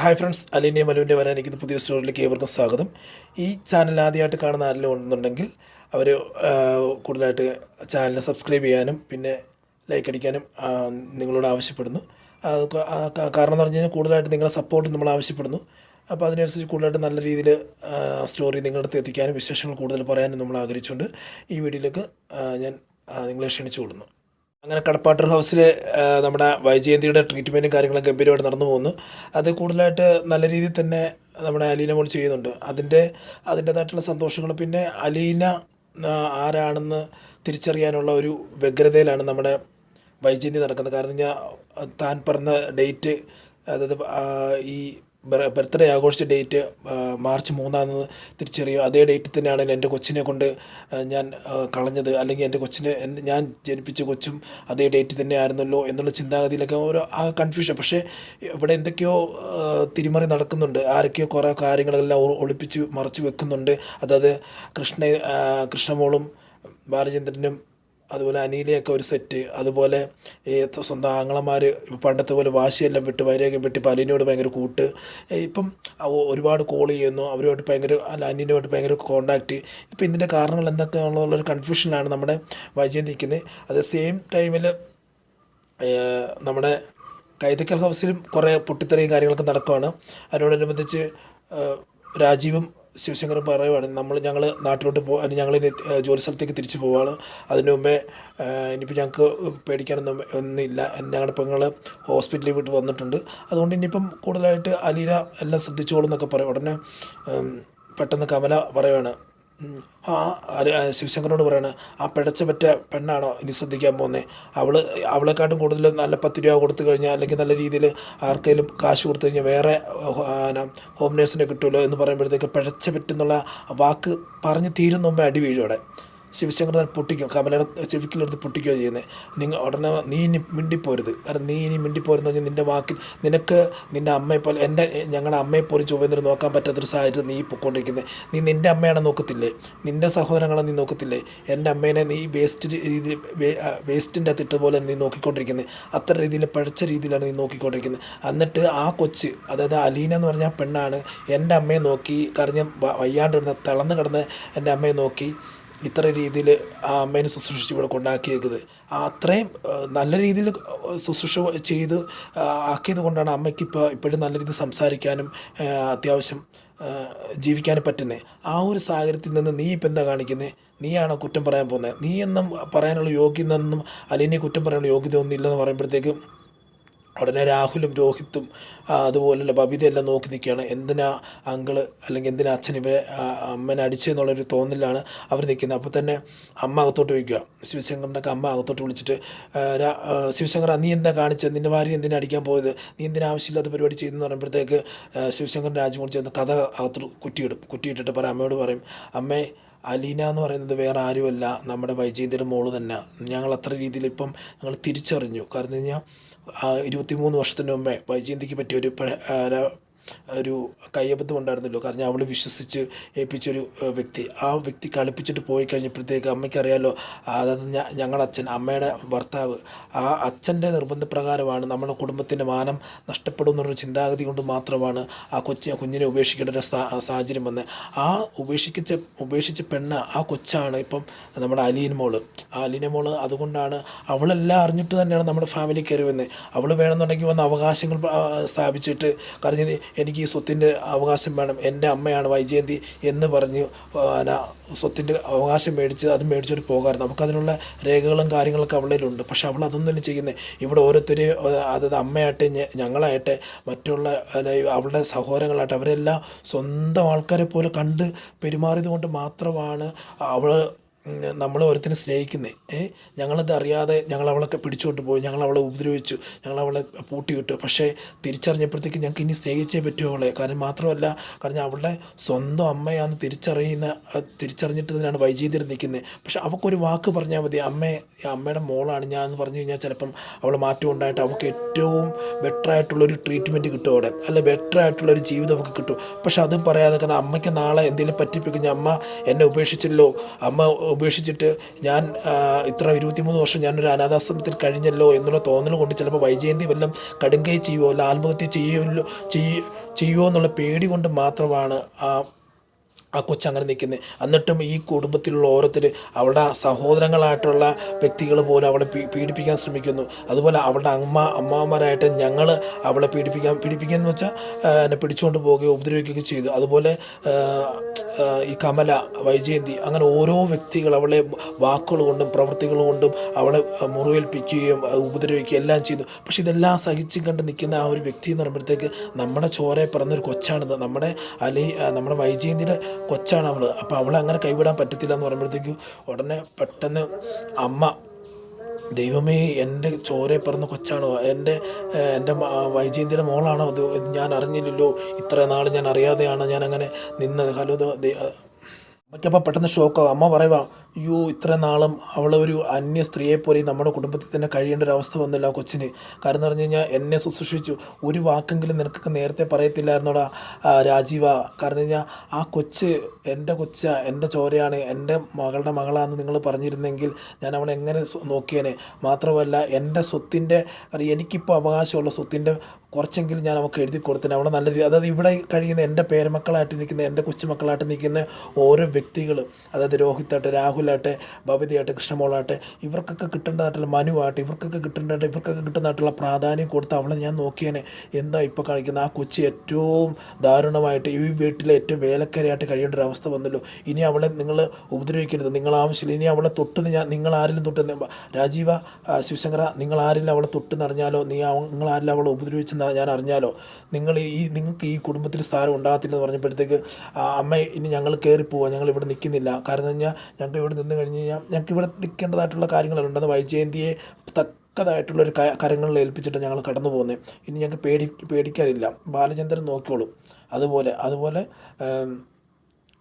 Hi friends അലിനിയ മലുവിന്റെ വരാനിരിക്കുന്ന പുതിയ സ്റ്റോറിയിലേക്ക് ഏവർക്കും സ്വാഗതം. ഈ ചാനൽ ആദ്യമായിട്ട് കാണുന്ന ആരെങ്കിലും ഉണ്ടെന്നുണ്ടെങ്കിൽ അവർ കൂടുതലായിട്ട് ചാനൽ സബ്സ്ക്രൈബ് ചെയ്യാനും പിന്നെ ലൈക്ക് അടിക്കാനും നിങ്ങളോട് ആവശ്യപ്പെടുന്നു. കാരണം എന്ന് പറഞ്ഞു കഴിഞ്ഞാൽ കൂടുതലായിട്ട് നിങ്ങളുടെ സപ്പോർട്ട് നമ്മൾ ആവശ്യപ്പെടുന്നു. അപ്പോൾ അതിനനുസരിച്ച് കൂടുതലായിട്ട് നല്ല രീതിയിൽ സ്റ്റോറി നിങ്ങളുടെ അടുത്ത് എത്തിക്കാനും വിശേഷങ്ങൾ കൂടുതൽ പറയാനും നമ്മൾ ആഗ്രഹിച്ചുകൊണ്ട് ഈ വീഡിയോയിലേക്ക് ഞാൻ നിങ്ങളെ ക്ഷണിച്ചു കൊള്ളുന്നു അങ്ങനെ കടപ്പാട്ടർ ഹൗസിൽ നമ്മുടെ വൈജയന്തിയുടെ ട്രീറ്റ്മെന്റും കാര്യങ്ങളും ഗംഭീരമായിട്ട് നടന്നു പോകുന്നു. അത് കൂടുതലായിട്ട് നല്ല രീതിയിൽ തന്നെ നമ്മുടെ അലീന മോൾ ചെയ്യുന്നുണ്ട്. അതിന്റെ അതിന്റേതായിട്ടുള്ള സന്തോഷങ്ങൾ പിന്നെ അലീന ആരാണെന്ന് തിരിച്ചറിയാനുള്ള ഒരു വ്യഗ്രതയിലാണ് നമ്മുടെ വൈജയന്തി നടക്കുന്നത്. കാരണം ഞാൻ താൻ പറഞ്ഞ ഡേറ്റ് അതായത് ഈ ബർത്ത്ഡേ ആഘോഷിച്ച ഡേറ്റ് മാർച്ച് മൂന്നാന്ന് തിരിച്ചറിയും അതേ ഡേറ്റിൽ തന്നെയാണ് എന്റെ കൊച്ചിനെ കൊണ്ട് ഞാൻ കളഞ്ഞത്. അല്ലെങ്കിൽ എന്റെ കൊച്ചിനെ ഞാൻ ജനിപ്പിച്ച കൊച്ചും അതേ ഡേറ്റ് തന്നെ ആയിരുന്നല്ലോ എന്നുള്ള ചിന്താഗതിയിലൊക്കെ ഓരോ ആ കൺഫ്യൂഷൻ പക്ഷേ ഇവിടെ എന്തൊക്കെയോ തിരിമറി നടക്കുന്നുണ്ട്. ആരൊക്കെയോ കുറേ കാര്യങ്ങളെല്ലാം ഒളിപ്പിച്ച് മറച്ചു വെക്കുന്നുണ്ട്. അതായത് കൃഷ്ണ കൃഷ്ണമോളും ബാലചന്ദ്രനും അതുപോലെ അനിയിലെയൊക്കെ ഒരു സെറ്റ് അതുപോലെ ഈ സ്വന്തം ആങ്ങളമാർ പണ്ടത്തെ പോലെ വാശിയെല്ലാം വിട്ട് വൈരാഗ്യം വിട്ട് ഇപ്പം അനിയനോട് ഭയങ്കര കൂട്ട്. ഇപ്പം ഒരുപാട് കോൾ ചെയ്യുന്നു. അവരുമായിട്ട് ഭയങ്കര അല്ല അനിയനുമായിട്ട് ഭയങ്കര കോണ്ടാക്റ്റ് ഇപ്പം ഇതിന്റെ കാരണങ്ങൾ എന്തൊക്കെയാണെന്നുള്ളൊരു കൺഫ്യൂഷനിലാണ് നമ്മുടെ വൈജയന്തി നിൽക്കുന്നത് അത് സെയിം ടൈമിൽ നമ്മുടെ കൈതക്കൽ ഹൗസിലും കുറേ പൊട്ടിത്തെറിയും കാര്യങ്ങളൊക്കെ നടക്കുവാണ്. അതിനോടനുബന്ധിച്ച് രാജീവും ശിവശങ്കറും പറയുവാണ് നമ്മൾ ഞങ്ങൾ നാട്ടിലോട്ട് പോ ഞങ്ങൾ ഇനി ജോലി സ്ഥലത്തേക്ക് തിരിച്ചു പോവാണ്. അതിന് മുമ്പേ ഇനിയിപ്പോൾ ഞങ്ങൾക്ക് പേടിക്കാനൊന്നും ഒന്നുമില്ല. ഞങ്ങളുടെ പെങ്ങൾ ഹോസ്പിറ്റലിൽ വിട്ട് വന്നിട്ടുണ്ട്. അതുകൊണ്ട് ഇനിയിപ്പം കൂടുതലായിട്ട് അലീന എല്ലാം ശ്രദ്ധിച്ചോളൂ എന്നൊക്കെ പറയും. ഉടനെ പെട്ടെന്ന് കമല പറയുവാണ്. ആ ശിവശങ്കറിനോട് പറയാണ് ആ പിഴച്ച പറ്റ പെണ്ണാണോ ഇനി ശ്രദ്ധിക്കാൻ പോകുന്നത് അവൾ അവളെക്കാട്ടും കൂടുതൽ നല്ല പത്ത് രൂപ കൊടുത്തു കഴിഞ്ഞാൽ അല്ലെങ്കിൽ നല്ല രീതിയിൽ ആർക്കെങ്കിലും കാശ് കൊടുത്തു കഴിഞ്ഞാൽ വേറെ ഹോം നേഴ്സിനെ കിട്ടുമല്ലോ എന്ന് പറയുമ്പോഴത്തേക്ക് പിഴച്ച പറ്റുന്നുള്ള വാക്ക് പറഞ്ഞ് തീരുന്നുമ്പോൾ മുമ്പേ അടി വീഴും അവിടെ. ശിവശങ്കർ തന്നെ പൊട്ടിക്കും. കമലയുടെ ചെവിക്കിലെടുത്ത് പൊട്ടിക്കുകയോ ചെയ്യുന്നത് നിങ്ങൾ ഉടനെ നീ ഇനി മിണ്ടിപ്പോരുത്. കാരണം നീ ഇനി മിണ്ടിപ്പോരുന്ന് പറഞ്ഞാൽ നിന്റെ വാക്കിൽ നിനക്ക് നിന്റെ അമ്മയെ പോലെ എന്റെ ഞങ്ങളുടെ അമ്മയെ പോലും ചൊവ്വേന്ദ്രൻ നോക്കാൻ പറ്റാത്തൊരു സാഹചര്യം നീ പൊയ്ക്കൊണ്ടിരിക്കുന്നത് നീ നിന്റെ അമ്മയാണെ നോക്കത്തില്ലേ? നിന്റെ സഹോദരങ്ങളെ നീ നോക്കത്തില്ലേ? എന്റെ അമ്മേനെ നീ വേസ്റ്റ് രീതി വേസ്റ്റിന്റെ അത് ഇട്ടതുപോലെ നീ നോക്കിക്കൊണ്ടിരിക്കുന്നത് അത്ര രീതിയിൽ പഴച്ച രീതിയിലാണ് നീ നോക്കിക്കൊണ്ടിരിക്കുന്നത് എന്നിട്ട് ആ കൊച്ച് അതായത് അലീന എന്ന് പറഞ്ഞ പെണ്ണാണ് എന്റെ അമ്മയെ നോക്കി കറിഞ്ഞ് വയ്യാണ്ടിരുന്ന തിളന്ന് കിടന്ന് എന്റെ അമ്മയെ നോക്കി ഇത്ര രീതിയിൽ അമ്മേനെ ശുശ്രൂഷിച്ച് ഇവിടെ കൊണ്ടാക്കിയേക്കുന്നത് ആ അത്രയും നല്ല രീതിയിൽ ശുശ്രൂഷ ചെയ്ത് ആക്കിയത് കൊണ്ടാണ് അമ്മയ്ക്ക് ഇപ്പോൾ ഇപ്പോഴും നല്ല രീതിയിൽ സംസാരിക്കാനും അത്യാവശ്യം ജീവിക്കാനും പറ്റുന്നത് ആ ഒരു സാഹചര്യത്തിൽ നിന്ന് നീ ഇപ്പം എന്താ കാണിക്കുന്നത് നീയാണോ കുറ്റം പറയാൻ പോകുന്നത് നീ എന്നും പറയാനുള്ള യോഗ്യത എന്നും അല്ലെങ്കിൽ കുറ്റം പറയാനുള്ള യോഗ്യത ഒന്നും ഇല്ലെന്ന് പറയുമ്പോഴത്തേക്കും ഉടനെ രാഹുലും രോഹിത്തും അതുപോലെയുള്ള ബബിതയെല്ലാം നോക്കി നിൽക്കുകയാണ്. എന്തിനാ അങ്കിൾ അല്ലെങ്കിൽ എന്തിനാ അച്ഛൻ ഇവരെ അമ്മനെ അടിച്ചെന്നുള്ളൊരു തോന്നലാണ് അവർ നിൽക്കുന്നത്. അപ്പോൾ തന്നെ അമ്മ അകത്തോട്ട് വയ്ക്കുക. ശിവശങ്കറിന്റെ അമ്മ അകത്തോട്ട് വിളിച്ചിട്ട് ശിവശങ്കർ നീ എന്താ കാണിച്ചത്? നിന്റെ ഭാര്യ എന്തിനാ അടിക്കാൻ പോയത്? നീ എന്തിനാ ആവശ്യമില്ലാത്ത പരിപാടി ചെയ്തെന്ന് പറയുമ്പോഴത്തേക്ക് ശിവശങ്കർ രാജ്മോഹൻ ചെന്ന് കഥ അകത്ത് കുറ്റിയിടും. കുറ്റിയിട്ടിട്ട് പറയും അമ്മയോട് പറയും അമ്മേ അലീന എന്ന് പറയുന്നത് വേറെ ആരുമല്ല. നമ്മുടെ വൈജയന്തിയുടെ മോൾ തന്നെ ഞങ്ങൾ അത്ര രീതിയിൽ ഇപ്പം ഞങ്ങൾ തിരിച്ചറിഞ്ഞു. കാരണം കഴിഞ്ഞാൽ ഇരുപത്തി മൂന്ന് വർഷത്തിന് മുമ്പേ വൈജയന്തിക്ക് പറ്റിയ ഒരു ഒരു കയ്യബദ്ധം ഉണ്ടായിരുന്നല്ലോ. കാരണം അവൾ വിശ്വസിച്ച് ഏൽപ്പിച്ചൊരു വ്യക്തി. ആ വ്യക്തി കളിപ്പിച്ചിട്ട് പോയി കഴിഞ്ഞപ്പോഴത്തേക്ക് അമ്മയ്ക്കറിയാലോ അതായത് ഞങ്ങളുടെ അച്ഛൻ അമ്മയുടെ ഭർത്താവ് ആ അച്ഛന്റെ നിർബന്ധപ്രകാരമാണ് നമ്മുടെ കുടുംബത്തിന്റെ മാനം നഷ്ടപ്പെടും എന്നുള്ള ചിന്താഗതി കൊണ്ട് മാത്രമാണ് ആ കൊച്ചി കുഞ്ഞിനെ ഉപേക്ഷിക്കേണ്ട ഒരു സാഹചര്യം വന്നത് ആ ഉപേക്ഷിച്ച ഉപേക്ഷിച്ച പെണ്ണ് ആ കൊച്ചാണ് ഇപ്പം നമ്മുടെ അലീൻ മോൾ. ആ അലീന മോൾ അതുകൊണ്ടാണ് അവളെല്ലാം അറിഞ്ഞിട്ട് തന്നെയാണ് നമ്മുടെ ഫാമിലി കയറി വന്നത് അവൾ വേണമെന്നുണ്ടെങ്കിൽ വന്ന് അവകാശങ്ങൾ സ്ഥാപിച്ചിട്ട് കാരണം എനിക്ക് ഈ സ്വത്തിന്റെ അവകാശം വേണം എന്റെ അമ്മയാണ് വൈജയന്തി എന്ന് പറഞ്ഞ് സ്വത്തിന്റെ അവകാശം മേടിച്ച് അത് മേടിച്ചോട്ട് പോകാറ്. നമുക്കതിനുള്ള രേഖകളും കാര്യങ്ങളൊക്കെ അവളിലുണ്ട്. പക്ഷെ അവൾ അതൊന്നും തന്നെ ചെയ്യുന്നത് ഇവിടെ ഓരോരുത്തരെയും അതായത് അമ്മയായിട്ട് ഞങ്ങളായിട്ട് മറ്റുള്ള അവളുടെ സഹോദരങ്ങളായിട്ട് അവരെല്ലാം സ്വന്തം ആൾക്കാരെ പോലെ കണ്ട് പെരുമാറിയത് കൊണ്ട് മാത്രമാണ് അവൾ നമ്മൾ ഓരോരുത്തരും സ്നേഹിക്കുന്നത് ഏ ഞങ്ങളത് അറിയാതെ ഞങ്ങൾ അവളൊക്കെ പിടിച്ചുകൊണ്ട് പോയി ഞങ്ങൾ അവളെ ഉപദ്രവിച്ചു ഞങ്ങൾ അവളെ പൂട്ടിയിട്ടു പക്ഷേ തിരിച്ചറിഞ്ഞപ്പോഴത്തേക്ക് ഞങ്ങൾക്ക് ഇനി സ്നേഹിച്ചേ പറ്റൂ അവളെ. കാരണം മാത്രമല്ല കാരണം അവളുടെ സ്വന്തം അമ്മയാന്ന് തിരിച്ചറിയുന്ന തിരിച്ചറിഞ്ഞിട്ട് തന്നെയാണ് നിൽക്കുന്നത്. പക്ഷെ അവൾക്കൊരു വാക്ക് പറഞ്ഞാൽ മതി. അമ്മേ അമ്മയുടെ മോളാണ് ഞാൻ എന്ന് പറഞ്ഞു കഴിഞ്ഞാൽ ചിലപ്പം അവൾ മാറ്റം ഉണ്ടായിട്ട് അവൾക്ക് ഏറ്റവും ബെറ്റർ ആയിട്ടുള്ളൊരു ട്രീറ്റ്മെന്റ് കിട്ടും അവിടെ. അല്ല ബെറ്റർ ആയിട്ടുള്ളൊരു ജീവിതം അവൾക്ക് കിട്ടും. പക്ഷേ അതും പറയാതെ കാരണം അമ്മയ്ക്ക് നാളെ എന്തെങ്കിലും പറ്റിപ്പിക്കുന്ന അമ്മ എന്നെ ഉപേക്ഷിച്ചല്ലോ അമ്മ ഉപേക്ഷിച്ചിട്ട് ഞാൻ ഇത്ര ഇരുപത്തിമൂന്ന് വർഷം ഞാനൊരു അനാഥാശ്രമത്തിൽ കഴിഞ്ഞല്ലോ എന്നുള്ള തോന്നൽ കൊണ്ട് ചിലപ്പോൾ വൈജയന്തി വല്ലതും കടുങ്കൈ ചെയ്യുമോ അല്ല ആത്മഹത്യ ചെയ്യുമല്ലോ ചെയ്യ ചെയ്യുമോ എന്നുള്ള പേടി കൊണ്ട് മാത്രമാണ് ആ ആ കൊച്ചങ്ങനെ നിൽക്കുന്നത് എന്നിട്ടും ഈ കുടുംബത്തിലുള്ള ഓരോരുത്തർ അവളുടെ സഹോദരങ്ങളായിട്ടുള്ള വ്യക്തികൾ പോലും അവളെ പീഡിപ്പിക്കാൻ ശ്രമിക്കുന്നു. അതുപോലെ അവളുടെ അമ്മ അമ്മമാരായിട്ട് ഞങ്ങൾ അവളെ പീഡിപ്പിക്കാൻ പീഡിപ്പിക്കുക എന്ന് വെച്ചാൽ എന്നെ പിടിച്ചുകൊണ്ട് പോവുകയോ ഉപദ്രവിക്കുകയോ ചെയ്തു. അതുപോലെ ഈ കമല വൈജയന്തി അങ്ങനെ ഓരോ വ്യക്തികൾ അവളെ വാക്കുകൾ കൊണ്ടും പ്രവൃത്തികൾ കൊണ്ടും അവളെ മുറിവേൽപ്പിക്കുകയും ഉപദ്രവിക്കുകയും എല്ലാം ചെയ്തു. പക്ഷെ ഇതെല്ലാം സഹിച്ചും കണ്ട് നിൽക്കുന്ന ആ ഒരു വ്യക്തി എന്ന് പറയുമ്പോഴത്തേക്ക് നമ്മുടെ ചോരയെ പറഞ്ഞൊരു കൊച്ചാണിത്. നമ്മുടെ അലി നമ്മുടെ വൈജയന്തിയുടെ കൊച്ചാണ് അവൾ അപ്പോൾ അവളെ അങ്ങനെ കൈവിടാൻ പറ്റത്തില്ല എന്ന് പറയുമ്പോഴത്തേക്കും ഉടനെ പെട്ടെന്ന് അമ്മ ദൈവമേ എന്റെ ചോരെ പിറന്ന കൊച്ചാണോ? എന്റെ എന്റെ വൈജയന്തിയുടെ മോളാണോ അത് ഞാൻ അറിഞ്ഞില്ലല്ലോ. ഇത്ര നാൾ ഞാൻ അറിയാതെയാണ് ഞാൻ അങ്ങനെ നിന്നത്. ഹലോ അമ്മയ്ക്കപ്പോൾ പെട്ടെന്ന് ഷോക്കാവും അമ്മ പറയുക അയ്യോ ഇത്ര നാളും അവളൊരു അന്യ സ്ത്രീയെ പോലെ നമ്മുടെ കുടുംബത്തിൽ തന്നെ കഴിയേണ്ട ഒരു അവസ്ഥ വന്നില്ല കൊച്ചിന്. കാരണം പറഞ്ഞു കഴിഞ്ഞാൽ എന്നെ ശുശ്രൂഷിച്ചു. ഒരു വാക്കെങ്കിലും നിനക്കൊക്കെ നേരത്തെ പറയത്തില്ലായിരുന്നോടാ രാജീവ. കാരണം കഴിഞ്ഞാൽ ആ കൊച്ച് എന്റെ കൊച്ച എന്റെ ചോരയാണ് എന്റെ മകളുടെ മകളാണെന്ന് നിങ്ങൾ പറഞ്ഞിരുന്നെങ്കിൽ ഞാൻ അവളെ എങ്ങനെ നോക്കിയേനെ? മാത്രമല്ല എന്റെ സ്വത്തിന്റെ എനിക്കിപ്പോൾ അവകാശമുള്ള സ്വത്തിന്റെ കുറച്ചെങ്കിലും ഞാൻ അവൾക്ക് എഴുതി കൊടുത്തേനെ. അവളെ നല്ല രീതി അതായത് ഇവിടെ കഴിയുന്ന എന്റെ പേരമക്കളായിട്ട് നിൽക്കുന്ന എന്റെ കൊച്ചുമക്കളായിട്ട് നിൽക്കുന്ന ഓരോ വ്യക്തികൾ അതായത് രോഹിത്താട്ടെ രാഹുലാട്ടെ ഭവതിയാട്ടെ കൃഷ്ണമോളാട്ടെ ഇവർക്കൊക്കെ കിട്ടേണ്ടതായിട്ടുള്ള മനുവാട്ടെ ഇവർക്കൊക്കെ കിട്ടേണ്ടതായിട്ട് ഇവർക്കൊക്കെ കിട്ടുന്നതായിട്ടുള്ള പ്രാധാന്യം കൊടുത്ത് അവളെ ഞാൻ നോക്കിയേനെ. എന്താ ഇപ്പോൾ കാണിക്കുന്നത്? ആ കൊച്ചി ഏറ്റവും ദാരുണമായിട്ട് ഈ വീട്ടിലെ ഏറ്റവും വേലക്കരയായിട്ട് കഴിയേണ്ട ഒരു അവസ്ഥ വന്നല്ലോ. ഇനി അവളെ നിങ്ങൾ ഉപദ്രവിക്കരുത്. നിങ്ങൾ ആവശ്യമില്ല. ഇനി അവളെ തൊട്ട് ഞാൻ നിങ്ങൾ ആരെങ്കിലും തൊട്ട് രാജീവ ശിവശങ്കര നിങ്ങൾ ആരെങ്കിലും അവളെ തൊട്ടെന്ന് അറിഞ്ഞാലോ നീ നിങ്ങൾ ആരെങ്കിലും അവളെ ഉപദ്രവിച്ചെന്ന് ഞാൻ അറിഞ്ഞാലോ? നിങ്ങൾ ഈ നിങ്ങൾക്ക് ഈ കുടുംബത്തിൽ സ്ഥാനം ഉണ്ടാകത്തില്ലെന്ന് പറഞ്ഞപ്പോഴത്തേക്ക് അമ്മ ഇനി ഞങ്ങൾ കയറിപ്പോവാ. ഞങ്ങൾ ഇവിടെ നിൽക്കുന്നില്ല. കാരണം എന്ന് പറഞ്ഞാൽ ഞങ്ങൾക്ക് ഇവിടെ നിന്ന് കഴിഞ്ഞ് കഴിഞ്ഞാൽ ഞങ്ങൾക്ക് ഇവിടെ നിൽക്കേണ്ടതായിട്ടുള്ള കാര്യങ്ങളുണ്ടെന്ന് വൈജയന്തിയെ തക്കതായിട്ടുള്ള ഒരു കരങ്ങളിൽ ഏൽപ്പിച്ചിട്ട് ഞങ്ങൾ കടന്നു പോകുന്നത്. ഇനി ഞങ്ങൾക്ക് പേടി പേടിക്കാനില്ല. ബാലചന്ദ്രൻ നോക്കിയോളും അതുപോലെ അതുപോലെ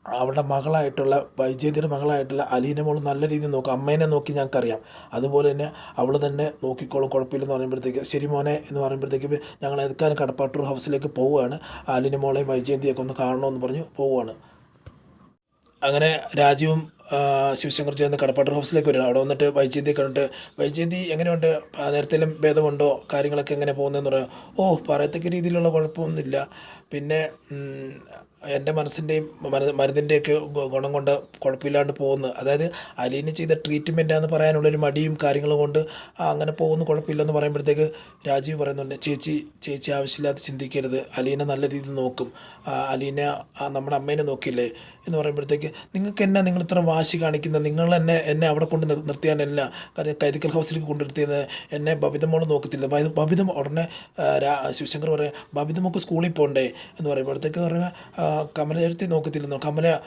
അവളുടെ മകളായിട്ടുള്ള വൈജയന്തിയുടെ മകളായിട്ടുള്ള അലീനെ മോൾ നല്ല രീതിയിൽ നോക്കും. അമ്മേനെ നോക്കി ഞങ്ങൾക്കറിയാം. അതുപോലെ തന്നെ അവൾ തന്നെ നോക്കിക്കോളും കുഴപ്പമില്ലെന്ന് പറയുമ്പോഴത്തേക്ക് ശരി മോനെ എന്ന് പറയുമ്പോഴത്തേക്ക് ഞങ്ങൾ എതുക്കാൻ കടപ്പാട്ടൂർ ഹൗസിലേക്ക് പോവുകയാണ്. അലീനെ മോളെയും വൈജയന്തിയൊക്കെ ഒന്ന് കാണണമെന്ന് പറഞ്ഞ് പോവുകയാണ്. അങ്ങനെ രാജീവും ശിവശങ്കർ ചേർന്ന് കടപ്പാട്ടൂർ ഹൗസിലേക്ക് വരുന്നത് അവിടെ വന്നിട്ട് വൈജയന്തി കണ്ടിട്ട് വൈജയന്തി എങ്ങനെയുണ്ട്? നേരത്തേലും ഭേദമുണ്ടോ? കാര്യങ്ങളൊക്കെ എങ്ങനെ പോകുന്നതെന്ന് പറയാം. ഓ പറയത്തക്ക രീതിയിലുള്ള കുഴപ്പമൊന്നുമില്ല. പിന്നെ എന്റെ മനസ്സിന്റെയും മന മരുന്നിന്റെയൊക്കെ ഗുണം കൊണ്ട് കുഴപ്പമില്ലാണ്ട് പോകുന്നു. അതായത് അലീന ചെയ്ത ട്രീറ്റ്മെന്റാന്ന് പറയാനുള്ളൊരു മടിയും കാര്യങ്ങളും കൊണ്ട് അങ്ങനെ പോകുന്നു കുഴപ്പമില്ലെന്ന് പറയുമ്പോഴത്തേക്ക് രാജീവ് പറയുന്നുണ്ട് ചേച്ചി ചേച്ചി ആവശ്യമില്ലാതെ ചിന്തിക്കരുത്. അലീന നല്ല രീതിയിൽ നോക്കും. അലീനെ നമ്മുടെ അമ്മേനെ നോക്കിയില്ലേ? എന്ന് പറയുമ്പോഴത്തേക്ക് നിങ്ങൾക്ക് എന്നാ നിങ്ങൾ ഇത്ര വാശി കാണിക്കുന്നത്? നിങ്ങൾ എന്നെ എന്നെ അവിടെ കൊണ്ട് നിർ നിർത്തിയാനല്ല കാര്യം കൈതിക്കൽ ഹൗസിലേക്ക് കൊണ്ടുവരുത്തിയത് എന്നെ ബബിതമോൾ നോക്കത്തില്ല. ബബി- ബബിതം ഉടനെ ശിവശങ്കർ പറയാം ബബിതമൊക്കെ സ്കൂളിൽ പോകണ്ടേ എന്ന് പറയുമ്പോഴത്തേക്ക് പറയുക കമലയെടുത്തി നോക്കത്തില്ലെന്നോ? കമല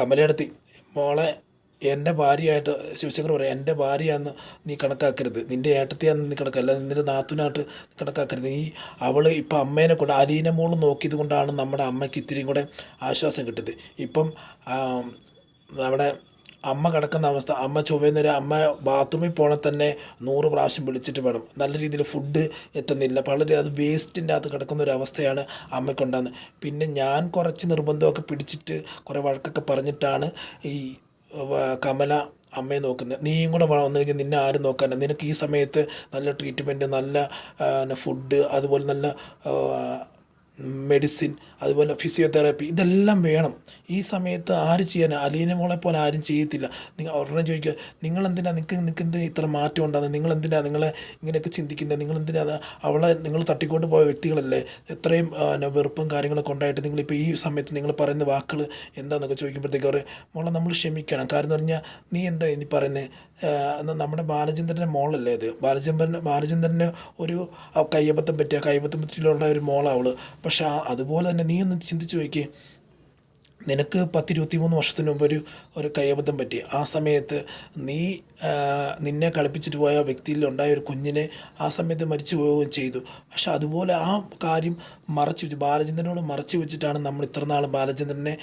കമലയെടുത്തി മോളെ എന്റെ ഭാര്യയായിട്ട് ശിവശങ്കർ പറയാം എന്റെ ഭാര്യയാന്ന് നീ കണക്കാക്കരുത്. നിന്റെ ഏട്ടത്തെയാന്ന് നീ കണക്കാക്കല്ല നിന്റെ നാത്തുനായിട്ട് കണക്കാക്കരുത്. നീ അവൾ ഇപ്പം അമ്മേനെ കൊണ്ട് അലീന മോൾ നോക്കിയത് കൊണ്ടാണ് നമ്മുടെ അമ്മയ്ക്ക് ഇത്തിരിയും കൂടെ ആശ്വാസം കിട്ടിയത്. ഇപ്പം നമ്മുടെ അമ്മ കിടക്കുന്ന അവസ്ഥ അമ്മ ചൊവ്വേന്നൊരു അമ്മ ബാത്റൂമിൽ പോകണ തന്നെ നൂറ് പ്രാവശ്യം വിളിച്ചിട്ട് വേണം. നല്ല രീതിയിൽ ഫുഡ് എത്തുന്നില്ല. വളരെ അത് വേസ്റ്റിന്റെ അകത്ത് കിടക്കുന്ന ഒരു അവസ്ഥയാണ് അമ്മയ്ക്കുണ്ടാകുന്നത് പിന്നെ ഞാൻ കുറച്ച് നിർബന്ധമൊക്കെ പിടിച്ചിട്ട് കുറേ വഴക്കൊക്കെ പറഞ്ഞിട്ടാണ് ഈ കമല അമ്മയെ നോക്കുന്നത്. നീയും കൂടെ വന്നു കഴിഞ്ഞാൽ നിന്നെ ആരും നോക്കാനില്ല നിനക്ക് ഈ സമയത്ത് നല്ല ട്രീറ്റ്മെന്റ് നല്ല ഫുഡ് അതുപോലെ നല്ല മെഡിസിൻ അതുപോലെ ഫിസിയോതെറാപ്പി ഇതെല്ലാം വേണം. ഈ സമയത്ത് ആര് ചെയ്യാൻ അലീന മോളെ പോലെ ആരും ചെയ്യത്തില്ല. നിങ്ങൾ ഉടനെ ചോദിക്കുക നിങ്ങൾ എന്തിനാ നിങ്ങൾക്ക് നിങ്ങൾക്ക് എന്തിനാ ഇത്ര മാറ്റം ഉണ്ടാകുന്നത്? നിങ്ങൾ എന്തിനാ നിങ്ങളെ ഇങ്ങനെയൊക്കെ ചിന്തിക്കുന്നത് നിങ്ങൾ എന്തിനാ അവളെ നിങ്ങൾ തട്ടിക്കൊണ്ട് പോയ വ്യക്തികളല്ലേ? എത്രയും വെറുപ്പും കാര്യങ്ങളൊക്കെ ഉണ്ടായിട്ട് നിങ്ങളിപ്പോൾ ഈ സമയത്ത് നിങ്ങൾ പറയുന്ന വാക്കുകൾ എന്താണെന്നൊക്കെ ചോദിക്കുമ്പോഴത്തേക്ക് പറയും മോളെ നമ്മൾ ക്ഷമിക്കണം. കാരണം എന്ന് പറഞ്ഞാൽ നീ എന്താ ഇനി പറയുന്നത് നമ്മുടെ ബാലചന്ദ്രന്റെ മോളല്ലേ അത് ബാലചന്ദ്രൻ ബാലചന്ദ്രന് ഒരു കയ്യബദ്ധം പറ്റിയ കയ്യബദ്ധം പറ്റിയുള്ള ഒരു മോളാവൾ പക്ഷെ അതുപോലെ തന്നെ നീ ഒന്ന് ചിന്തിച്ചു നോക്കിയേ. നിനക്ക് പത്തിരുപത്തി മൂന്ന് വർഷത്തിന് മുമ്പ് ഒരു ഒരു കൈയബദ്ധം പറ്റി. ആ സമയത്ത് നീ നിന്നെ കളിപ്പിച്ചിട്ട് പോയ വ്യക്തിയിൽ ഉണ്ടായ ഒരു കുഞ്ഞിനെ ആ സമയത്ത് മരിച്ചു പോവുകയും ചെയ്തു. പക്ഷെ അതുപോലെ ആ കാര്യം മറച്ചു വെച്ച് ബാലചന്ദ്രനോട് മറച്ചു വെച്ചിട്ടാണ് നമ്മൾ ഇത്ര ബാലചന്ദ്രനെ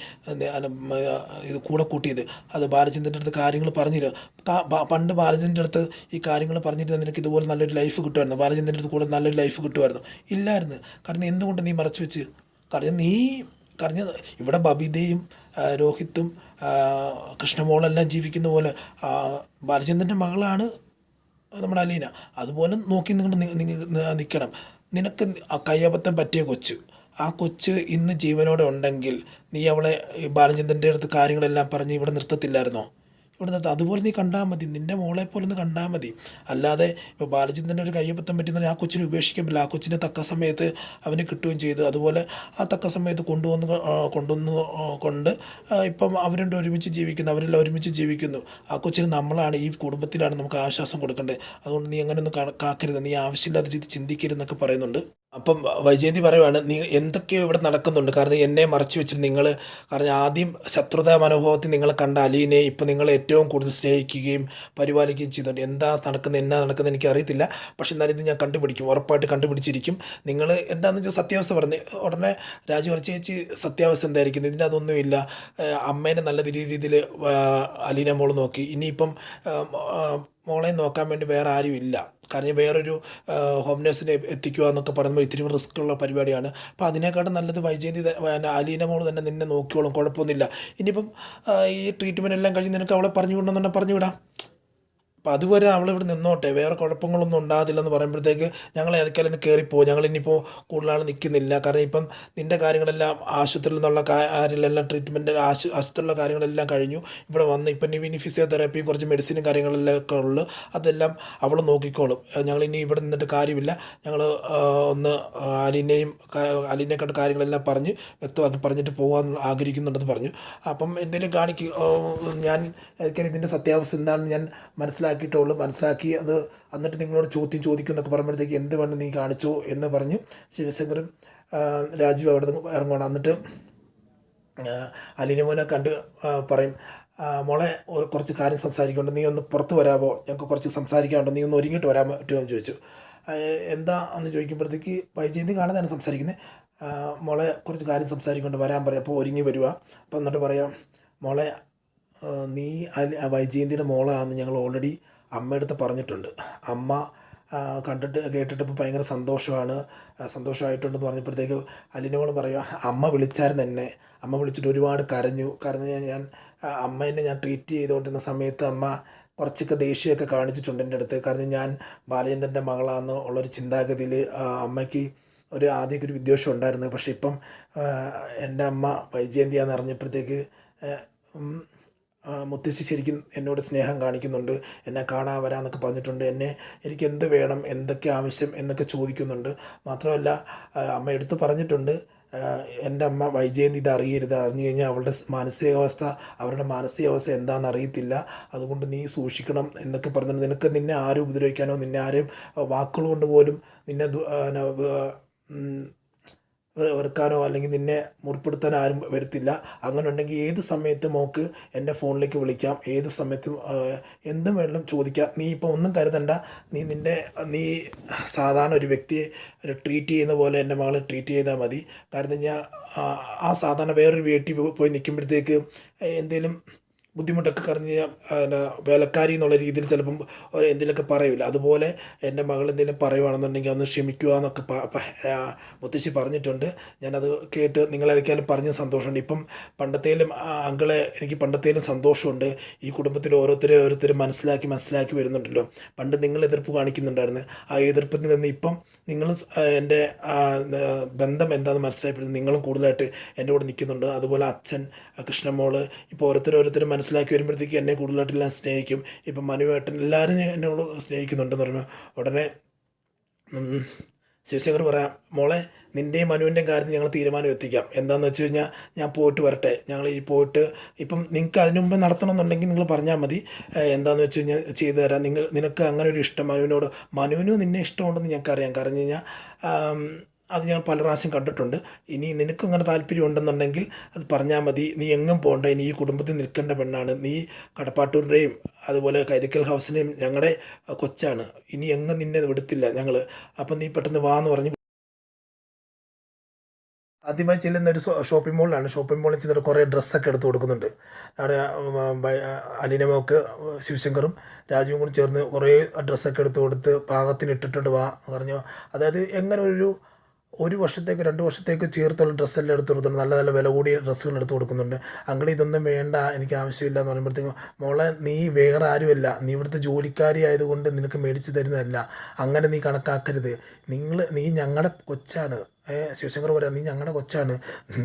ഇത് കൂടെ കൂട്ടിയത്. അത് ബാലചന്ദ്രന്റെ അടുത്ത് കാര്യങ്ങൾ പറഞ്ഞില്ല. പണ്ട് ബാലചന്ദ്രന്റെ അടുത്ത് ഈ കാര്യങ്ങൾ പറഞ്ഞിരുന്ന നിനക്ക് ഇതുപോലെ നല്ലൊരു ലൈഫ് കിട്ടുമായിരുന്നു. ബാലചന്ദ്രന്റെ അടുത്ത് കൂടെ നല്ലൊരു ലൈഫ് കിട്ടുമായിരുന്നു. ഇല്ലായിരുന്നു. കാരണം എന്തുകൊണ്ട് നീ മറച്ചു വെച്ച്? കാരണം നീ കാരണം ഇവിടെ ബബിതയും രോഹിത്തും കൃഷ്ണമോളെല്ലാം ജീവിക്കുന്ന പോലെ ബാലചന്ദ്രന്റെ മകളാണ് നമ്മുടെ അലീന. അതുപോലെ നോക്കി നിങ്ങൾ നിൽക്കണം നിനക്ക് കയ്യബദ്ധം പറ്റിയ കൊച്ച്. ആ കൊച്ച് ഇന്ന് ജീവനോടെ ഉണ്ടെങ്കിൽ നീ അവളെ ബാലചന്ദ്രന്റെ അടുത്ത് കാര്യങ്ങളെല്ലാം പറഞ്ഞ് ഇവിടെ നിർത്തത്തില്ലായിരുന്നോ? ഇവിടെ നിർത്ത അതുപോലെ നീ കണ്ടാൽ മതി. നിന്റെ മോളെ പോലെ ഒന്ന് കണ്ടാൽ മതി. അല്ലാതെ ഇപ്പോൾ ബാലചന്ദ്രന്റെ ഒരു കയ്യബദ്ധം പറ്റുന്ന ആ കൊച്ചിനെ ഉപേക്ഷിക്കാൻ പറ്റില്ല. ആ കൊച്ചിനെ തക്ക സമയത്ത് അവന് കിട്ടുകയും ചെയ്തു. അതുപോലെ ആ തക്ക സമയത്ത് കൊണ്ടുവന്ന് കൊണ്ടുവന്ന് കൊണ്ട് ഇപ്പം അവരുണ്ട് ഒരുമിച്ച് ജീവിക്കുന്നു. അവരെല്ലാം ഒരുമിച്ച് ജീവിക്കുന്നു. ആ കൊച്ചിന് നമ്മളാണ് ഈ കുടുംബത്തിലാണ് നമുക്ക് ആശ്വാസം കൊടുക്കേണ്ടത്. അതുകൊണ്ട് നീ അങ്ങനെ ഒന്ന് കാക്കരുത്. നീ ആവശ്യമില്ലാത്ത രീതി ചിന്തിക്കരുതെന്നൊക്കെ പറയുന്നുണ്ട്. അപ്പം വൈജയന്തി പറയുവാണ് നീ എന്തൊക്കെയോ ഇവിടെ നടക്കുന്നുണ്ട്. കാരണം എന്നെ മറച്ചു വെച്ചിട്ട് നിങ്ങൾ കാരണം ആദ്യം ശത്രുതാ മനോഭാവത്തിൽ നിങ്ങൾ കണ്ട അലീനെ ഇപ്പം നിങ്ങൾ ഏറ്റവും കൂടുതൽ സ്നേഹിക്കുകയും പരിപാലിക്കുകയും ചെയ്തിട്ടുണ്ട് എന്താ നടക്കുന്നത് എന്നാ നടക്കുന്നത് എനിക്ക് അറിയത്തില്ല. പക്ഷെ എന്നാലും ഇത് ഞാൻ കണ്ടുപിടിക്കും. ഉറപ്പായിട്ട് കണ്ടുപിടിച്ചിരിക്കും. നിങ്ങൾ എന്താണെന്ന് വെച്ചാൽ സത്യാവസ്ഥ പറഞ്ഞ്. ഉടനെ രാജു പറഞ്ഞു ചേച്ചി സത്യാവസ്ഥ എന്തായിരിക്കും ഇതിന്റെ അതൊന്നുമില്ല അമ്മേനെ നല്ല രീതിയിൽ അലീന മോൾ നോക്കി. ഇനിയിപ്പം മോളെ നോക്കാൻ വേണ്ടി വേറെ ആരും ഇല്ല. കാരണം വേറൊരു ഹോം നേഴ്സിനെ എത്തിക്കുക എന്നൊക്കെ പറയുമ്പോൾ ഇത്തിരി റിസ്ക്കുള്ള പരിപാടിയാണ്. അപ്പോൾ അതിനേക്കാളും നല്ലത് വൈജയന്തി അലീന മോൾ തന്നെ നിന്നെ നോക്കിക്കോളും. കുഴപ്പമൊന്നുമില്ല. ഇനിയിപ്പം ഈ ട്രീറ്റ്മെന്റ് എല്ലാം കഴിഞ്ഞ് നിനക്ക് അവളെ പറഞ്ഞു വിടണമെന്നുണ്ടെങ്കിൽ പറഞ്ഞു വിടാം അപ്പോൾ അതുവരെ അവൾ ഇവിടെ നിന്നോട്ടെ. വേറെ കുഴപ്പങ്ങളൊന്നും ഉണ്ടാകത്തില്ലെന്ന് പറയുമ്പോഴത്തേക്ക് ഞങ്ങൾ ഏതൊക്കെയാലും ഇന്ന് കയറിപ്പോവും ഞങ്ങൾ ഇനിയിപ്പോൾ കൂടുതലാൾ നിൽക്കുന്നില്ല. കാരണം ഇപ്പം നിന്റെ കാര്യങ്ങളെല്ലാം ആശുപത്രിയിൽ നിന്നുള്ള കാര്യങ്ങളെല്ലാം ട്രീറ്റ്മെന്റ് ആശു ആശുപത്രിയിലുള്ള കാര്യങ്ങളെല്ലാം കഴിഞ്ഞു. ഇവിടെ വന്ന് ഇപ്പം ഇനി ഫിസിയോതെറാപ്പിയും കുറച്ച് മെഡിസിനും കാര്യങ്ങളെല്ലാം ഒക്കെ ഉള്ളു. അതെല്ലാം അവൾ നോക്കിക്കോളും. ഞങ്ങൾ ഇനി ഇവിടെ നിന്നിട്ട് കാര്യമില്ല. ഞങ്ങൾ ഒന്ന് അലിനെയും അലിനെ കണ്ട കാര്യങ്ങളെല്ലാം പറഞ്ഞ് വ്യക്തമാക്കി പറഞ്ഞിട്ട് പോകാൻ ആഗ്രഹിക്കുന്നുണ്ടെന്ന് പറഞ്ഞു. അപ്പം എന്തെങ്കിലും കാണിക്കും ഞാൻ ഇതിന്റെ സത്യാവസ്ഥ എന്താണെന്ന് ഞാൻ മനസ്സിലാക്കിയിട്ടുള്ളൂ. മനസ്സിലാക്കി അത് എന്നിട്ട് നിങ്ങളോട് ചോദ്യം ചോദിക്കും എന്നൊക്കെ പറയുമ്പോഴത്തേക്ക് എന്ത് വേണം നീ കാണിച്ചോ എന്ന് പറഞ്ഞ്. ശിവശങ്കറും രാജീവ് അവിടെ നിന്ന് ഇറങ്ങുകയാണ് എന്നിട്ട് അലിനുമോനെ അലീന മോനെ കണ്ട് പറയും മോളെ ഒരു കുറച്ച് കാര്യം സംസാരിക്കുന്നുണ്ട്. നീ ഒന്ന് പുറത്ത് വരാമോ ഞങ്ങൾക്ക് കുറച്ച് സംസാരിക്കാനുണ്ട്. നീ ഒന്ന് ഒരുങ്ങിയിട്ട് വരാൻ പറ്റുമോ എന്ന് ചോദിച്ചു. എന്താ എന്ന് ചോദിക്കുമ്പോഴത്തേക്ക് വൈജയന്തി കാണാതാണ് സംസാരിക്കുന്നത്. മോളെ കുറച്ച് കാര്യം സംസാരിക്കുന്നുണ്ട്. വരാൻ പറയാം. അപ്പോൾ ഒരുങ്ങി വരിക അപ്പോൾ എന്നിട്ട് പറയാം മോളെ നീ വൈജയന്തിന്റെ മോളാണെന്ന് ഞങ്ങൾ ഓൾറെഡി അമ്മയടുത്ത് പറഞ്ഞിട്ടുണ്ട്. അമ്മ കണ്ടിട്ട് കേട്ടിട്ട് ഇപ്പോൾ ഭയങ്കര സന്തോഷമാണ്. സന്തോഷമായിട്ടുണ്ടെന്ന് പറഞ്ഞപ്പോഴത്തേക്ക് അലിനോട് പറയുക അമ്മ വിളിച്ചായിരുന്നു എന്നെ. അമ്മ വിളിച്ചിട്ട് ഒരുപാട് കരഞ്ഞു. കരഞ്ഞ് ഞാൻ ഞാൻ അമ്മേനെ ഞാൻ ട്രീറ്റ് ചെയ്തുകൊണ്ടിരുന്ന സമയത്ത് അമ്മ കുറച്ചൊക്കെ ദേഷ്യമൊക്കെ കാണിച്ചിട്ടുണ്ട് എന്റെ അടുത്ത്. കാരണം ഞാൻ ബാലചന്ദ്രന്റെ മകളാണെന്ന് ഉള്ളൊരു ചിന്താഗതിയിൽ അമ്മയ്ക്ക് ഒരു ആദ്യമൊക്കെ ഒരു വിദ്വേഷം ഉണ്ടായിരുന്നു. പക്ഷേ ഇപ്പം എന്റെ അമ്മ വൈജയന്തിയാണെന്ന് അറിഞ്ഞപ്പോഴത്തേക്ക് മുത്തശ്ശി ശരിക്കും എന്നോട് സ്നേഹം കാണിക്കുന്നുണ്ട്. എന്നെ കാണാൻ വരാമെന്നൊക്കെ പറഞ്ഞിട്ടുണ്ട്. എന്നെ എനിക്ക് എന്ത് വേണം എന്തൊക്കെ ആവശ്യം എന്നൊക്കെ ചോദിക്കുന്നുണ്ട്. മാത്രമല്ല അമ്മ എടുത്തു പറഞ്ഞിട്ടുണ്ട്. എന്റെ അമ്മ വൈജയന്തി ഇത് അറിയരുത്. അറിഞ്ഞു കഴിഞ്ഞാൽ അവളുടെ മാനസികാവസ്ഥ അവരുടെ മാനസികാവസ്ഥ എന്താണെന്ന് അറിയത്തില്ല അതുകൊണ്ട് നീ സൂക്ഷിക്കണം എന്നൊക്കെ പറഞ്ഞിട്ട് നിനക്ക് നിന്നെ ആരും ഉപദ്രവിക്കാനോ നിന്നെ ആരും വാക്കുകൾ കൊണ്ട് പോലും നിന്നെ വെറുക്കാനോ അല്ലെങ്കിൽ നിന്നെ മുറിപ്പെടുത്താനോ ആരും വരുത്തില്ല. അങ്ങനെ ഉണ്ടെങ്കിൽ ഏത് സമയത്ത് മോക്ക് എന്റെ ഫോണിലേക്ക് വിളിക്കാം? ഏത് സമയത്തും എന്തും വേണമെങ്കിലും ചോദിക്കാം. നീ ഇപ്പോൾ ഒന്നും കരുതണ്ട. നീ നിന്റെ നീ സാധാരണ ഒരു വ്യക്തിയെ ഒരു ട്രീറ്റ് ചെയ്യുന്ന പോലെ എന്റെ മകളെ ട്രീറ്റ് ചെയ്താൽ മതി. കാരണം ഞാൻ ആ സാധാരണ വേറൊരു വീട്ടിൽ പോയി നിൽക്കുമ്പോഴത്തേക്ക് എന്തെങ്കിലും ബുദ്ധിമുട്ടൊക്കെ കറിഞ്ഞ് പിന്നെ വേലക്കാരി എന്നുള്ള രീതിയിൽ ചിലപ്പം എന്തെങ്കിലുമൊക്കെ പറയില്ല അതുപോലെ എന്റെ മകൾ എന്തെങ്കിലും പറയുവാണെന്നുണ്ടെങ്കിൽ അന്ന് ക്ഷമിക്കുക എന്നൊക്കെ മുത്തശ്ശി പറഞ്ഞിട്ടുണ്ട്. ഞാനത് കേട്ട് നിങ്ങളേതൊക്കെയാലും പറഞ്ഞ് സന്തോഷമുണ്ട്. ഇപ്പം പണ്ടത്തേലും അങ്കളെ എനിക്ക് പണ്ടത്തേലും സന്തോഷമുണ്ട്. ഈ കുടുംബത്തിൽ ഓരോരുത്തരെ ഓരോരുത്തരും മനസ്സിലാക്കി മനസ്സിലാക്കി വരുന്നുണ്ടല്ലോ. പണ്ട് നിങ്ങൾ എതിർപ്പ് കാണിക്കുന്നുണ്ടായിരുന്നു. ആ എതിർപ്പിൽ നിന്ന് ഇപ്പം നിങ്ങൾ എന്റെ ബന്ധം എന്താണെന്ന് മനസ്സിലാക്കിയത് നിങ്ങളും കൂടുതലായിട്ട് എന്റെ കൂടെ നിൽക്കുന്നുണ്ട്. അതുപോലെ അച്ഛൻ കൃഷ്ണമോൾ ഇപ്പോൾ ഓരോരുത്തർ ഓരോരുത്തർ മനസ്സിലാക്കി വരുമ്പോഴത്തേക്ക് എന്നെ കൂടുതലായിട്ട് എല്ലാം സ്നേഹിക്കും. ഇപ്പം മനുവേട്ടൻ എല്ലാവരും എന്നോട് സ്നേഹിക്കുന്നുണ്ടെന്ന് പറഞ്ഞു. ഉടനെ ശിവശങ്കർ പറയാം മോളെ നിന്റെയും മനുവിന്റെയും കാര്യത്തിൽ ഞങ്ങൾ തീരുമാനം എത്തിക്കാം. എന്താണെന്ന് വെച്ച് കഴിഞ്ഞാൽ ഞാൻ പോയിട്ട് വരട്ടെ. ഞങ്ങൾ ഈ പോയിട്ട് ഇപ്പം നിങ്ങൾക്ക് അതിന് മുമ്പ് നടത്തണമെന്നുണ്ടെങ്കിൽ നിങ്ങൾ പറഞ്ഞാൽ മതി. എന്താണെന്ന് വെച്ച് കഴിഞ്ഞാൽ ചെയ്തു തരാം. നിങ്ങൾ നിനക്ക് അങ്ങനെ ഒരു ഇഷ്ടം. മനുവിനോട് മനുവിനും നിന്നെ ഇഷ്ടമുണ്ടെന്ന് ഞങ്ങൾക്കറിയാം. കാരണം കഴിഞ്ഞാൽ അത് ഞാൻ പല പ്രാവശ്യം കണ്ടിട്ടുണ്ട്. ഇനി നിനക്കും അങ്ങനെ താല്പര്യം ഉണ്ടെന്നുണ്ടെങ്കിൽ അത് പറഞ്ഞാൽ മതി. നീ എങ്ങും പോകണ്ട ഇനി ഈ കുടുംബത്തിൽ നിൽക്കേണ്ട പെണ്ണാണ്. നീ കടപ്പാട്ടൂരിന്റെയും അതുപോലെ കൈതക്കൽ ഹൗസിനെയും ഞങ്ങളുടെ കൊച്ചാണ്. ഇനി എങ്ങും നിന്നെ വിടത്തില്ല ഞങ്ങൾ അപ്പം നീ പെട്ടെന്ന് വാ എന്ന് പറഞ്ഞു ആദ്യമായി ചെല്ലുന്ന ഒരു ഷോപ്പിംഗ് മോളിലാണ്. ഷോപ്പിംഗ് മോളിൽ ചെന്നിട്ട് കുറേ ഡ്രസ്സൊക്കെ എടുത്ത് കൊടുക്കുന്നുണ്ട്. അവിടെ അലിനമോക്ക് ശിവശങ്കറും രാജുവും കൂടി ചേർന്ന് കുറേ ഡ്രസ്സൊക്കെ എടുത്ത് കൊടുത്ത് പാകത്തിന് ഇട്ടിട്ടുണ്ട് വാ പറഞ്ഞു. അതായത് എങ്ങനെ ഒരു ഒരു വർഷത്തേക്ക് രണ്ട് വർഷത്തേക്ക് ചേർത്തുള്ള ഡ്രസ്സെല്ലാം എടുത്ത് കൊടുക്കുന്നുണ്ട് നല്ല നല്ല വില കൂടിയ ഡ്രസ്സുകൾ എടുത്ത് കൊടുക്കുന്നുണ്ട്. അങ്കിൾ ഇതൊന്നും വേണ്ട എനിക്ക് ആവശ്യമില്ല എന്ന് പറയുമ്പോഴത്തേക്കും മോളെ നീ വേറെ ആരുമല്ല. നീ ഇവിടുത്തെ ജോലിക്കാരി ആയതുകൊണ്ട് നിനക്ക് മേടിച്ച് തരുന്നതല്ല. അങ്ങനെ നീ കണക്കാക്കരുത്. നിങ്ങൾ നീ ഞങ്ങളുടെ കൊച്ചാണ്. ശിവശങ്കർ പറയാം നീ ഞങ്ങളുടെ കൊച്ചാണ്.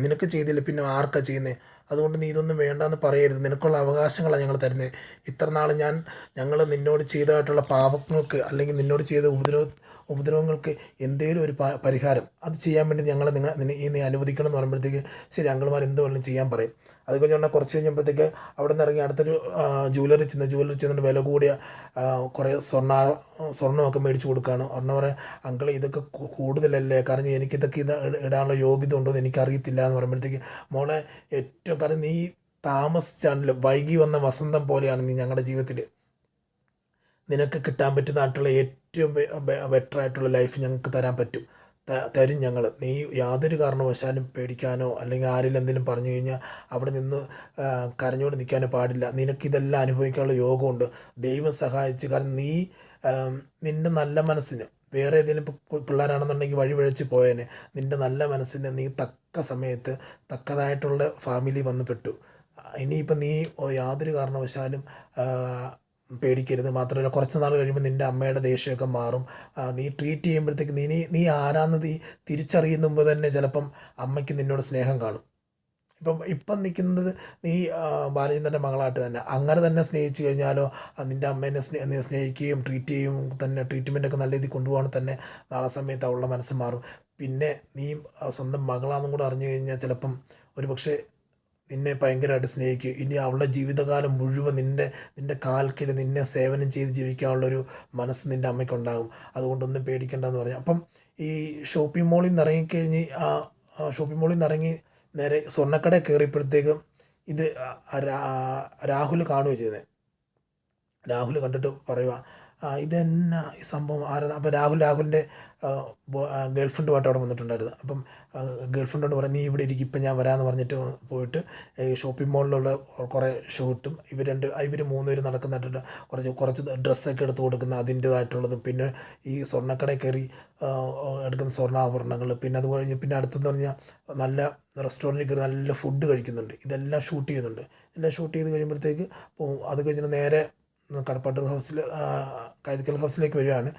നിനക്ക് ചെയ്തില്ല. പിന്നെ ആർക്കാ ചെയ്യുന്നത് അതുകൊണ്ട് നീ ഇതൊന്നും വേണ്ടെന്ന് പറയരുത്. നിനക്കുള്ള അവകാശങ്ങളാണ് ഞങ്ങൾ തരുന്നത് ഇത്ര നാൾ ഞാൻ ഞങ്ങൾ നിന്നോട് ചെയ്തതായിട്ടുള്ള പാപങ്ങൾക്ക് അല്ലെങ്കിൽ നിന്നോട് ചെയ്ത ഉപദ്രവ ഉപദ്രവങ്ങൾക്ക് എന്തേലും ഒരു പരിഹാരം അത് ചെയ്യാൻ വേണ്ടി ഞങ്ങൾ നിങ്ങൾ ഈ നീ അനുവദിക്കണം എന്ന് പറയുമ്പോഴത്തേക്ക് ശരി അങ്കിൾമാർ എന്ത് വേണമെങ്കിലും ചെയ്യാൻ പറയും. അത് കഴിഞ്ഞുകൊണ്ട് കുറച്ച് കഴിഞ്ഞപ്പോഴത്തേക്ക് അവിടെ നിന്ന് ഇറങ്ങി അടുത്തൊരു ജുവലറി ചെന്ന് ജുവലറി ചെന്നിട്ട് വില കൂടിയ കുറേ സ്വർണ സ്വർണമൊക്കെ മേടിച്ച് കൊടുക്കുകയാണ് ഒരെണ്ണം പറയാം അങ്കിൾ ഇതൊക്കെ കൂടുതലല്ലേ? കാരണം എനിക്കിതൊക്കെ ഇത് ഇടാനുള്ള യോഗ്യത ഉണ്ടോ എന്ന് എനിക്കറിയത്തില്ല എന്ന് പറയുമ്പോഴത്തേക്ക് മോളെ ഏറ്റവും കാരണം നീ താമസിച്ചാണല്ലോ വൈകി വന്ന വസന്തം പോലെയാണ് നീ ഞങ്ങളുടെ ജീവിതത്തിൽ നിനക്ക് കിട്ടാൻ പറ്റുന്നതായിട്ടുള്ള ഏറ്റവും ബെറ്റർ ആയിട്ടുള്ള ലൈഫ് ഞങ്ങൾക്ക് തരാൻ പറ്റും. തരും ഞങ്ങൾ നീ യാതൊരു കാരണവശാലും പേടിക്കാനോ അല്ലെങ്കിൽ ആരെങ്കിലും എന്തെങ്കിലും പറഞ്ഞു കഴിഞ്ഞാൽ അവിടെ നിന്ന് കരഞ്ഞുകൊണ്ട് നിൽക്കാനോ പാടില്ല. നിനക്കിതെല്ലാം അനുഭവിക്കാനുള്ള യോഗമുണ്ട്. ദൈവം സഹായിച്ച് കാരണം നീ നിന്റെ നല്ല മനസ്സിന് വേറെ ഏതെങ്കിലും പിള്ളേരാണെന്നുണ്ടെങ്കിൽ വഴി പിഴച്ച് പോയേനെ. നിന്റെ നല്ല മനസ്സിന് നീ തക്ക സമയത്ത് തക്കതായിട്ടുള്ള ഫാമിലി വന്നു പെട്ടു. ഇനിയിപ്പോൾ നീ യാതൊരു കാരണവശാലും പേടിക്കരുത് മാത്രമല്ല കുറച്ച് നാൾ കഴിയുമ്പോൾ നിന്റെ അമ്മയുടെ ദേഷ്യമൊക്കെ മാറും. നീ ട്രീറ്റ് ചെയ്യുമ്പോഴത്തേക്ക് നീ നീ- ആരാന്ന് നീ തിരിച്ചറിയുന്ന മുമ്പ് തന്നെ ചിലപ്പം അമ്മയ്ക്ക് നിന്നോട് സ്നേഹം കാണും. ഇപ്പം ഇപ്പം നിൽക്കുന്നത് നീ ബാലചന്ദ്രന്റെ മകളായിട്ട് തന്നെ. അങ്ങനെ തന്നെ സ്നേഹിച്ചു കഴിഞ്ഞാലോ നിന്റെ അമ്മേനെ സ്നേ സ്നേഹിക്കുകയും ട്രീറ്റ് ചെയ്യും തന്നെ ട്രീറ്റ്മെന്റൊക്കെ നല്ല രീതിയിൽ കൊണ്ടുപോകണം തന്നെ നാളെ സമയത്ത് അവളുടെ മനസ്സ് മാറും. പിന്നെ നീ സ്വന്തം മകളാണെന്നും കൂടെ അറിഞ്ഞു കഴിഞ്ഞാൽ ചിലപ്പം ഒരു പക്ഷേ നിന്നെ ഭയങ്കരമായിട്ട് സ്നേഹിക്കും. ഇനി അവളുടെ ജീവിതകാലം മുഴുവൻ നിന്റെ നിന്റെ കാൽക്കീഴ് നിന്നെ സേവനം ചെയ്ത് ജീവിക്കാനുള്ളൊരു മനസ്സ് നിന്റെ അമ്മയ്ക്കുണ്ടാകും. അതുകൊണ്ടൊന്നും പേടിക്കേണ്ടെന്ന് പറഞ്ഞു. അപ്പം ഈ ഷോപ്പിംഗ് മോളിൽ നിന്ന് ഇറങ്ങിക്കഴിഞ്ഞ് ആ ഷോപ്പിംഗ് മോളിൽ നിന്ന് ഇറങ്ങി നേരെ സ്വർണക്കട കയറിയപ്പോഴത്തേക്കും ഇത് രാഹുൽ കാണുകയാണ് ചെയ്തത് രാഹുൽ കണ്ടിട്ട് പറയുക "ആ, ഇതെന്നാ സംഭവം? ആരാ അപ്പോൾ രാഹുൽ രാഹുലിന്റെ ഗേൾ ഫ്രണ്ടുമായിട്ട് അവിടെ വന്നിട്ടുണ്ടായിരുന്നു. അപ്പം ഗേൾ പറഞ്ഞു നീ ഇവിടെ ഇരിക്കും ഇപ്പം ഞാൻ വരാമെന്ന് പറഞ്ഞിട്ട് പോയിട്ട് ഷോപ്പിംഗ് മോളിലുള്ള കുറേ ഷൂട്ടും ഇവർ രണ്ട് ഇവർ മൂന്നുപേരും നടക്കുന്നുണ്ട് കുറച്ച് കുറച്ച് ഡ്രസ്സൊക്കെ എടുത്ത് കൊടുക്കുന്ന അതിന്റേതായിട്ടുള്ളതും പിന്നെ ഈ സ്വർണക്കടയിൽ കയറി എടുക്കുന്ന സ്വർണാഭരണങ്ങൾ പിന്നെ അതുപോലെ കഴിഞ്ഞ് പിന്നെ അടുത്തെന്ന് പറഞ്ഞാൽ നല്ല റെസ്റ്റോറന്റിൽ കയറി നല്ല ഫുഡ് കഴിക്കുന്നുണ്ട്. ഇതെല്ലാം ഷൂട്ട് ചെയ്യുന്നുണ്ട്. എല്ലാം ഷൂട്ട് ചെയ്ത് കഴിയുമ്പോഴത്തേക്ക് അത് കഴിഞ്ഞിട്ട് നേരെ കടപ്പാട്ടൂർ ഹൗസിൽ കൈതക്കൽ ഹൗസിലേക്ക് വരികയാണ്.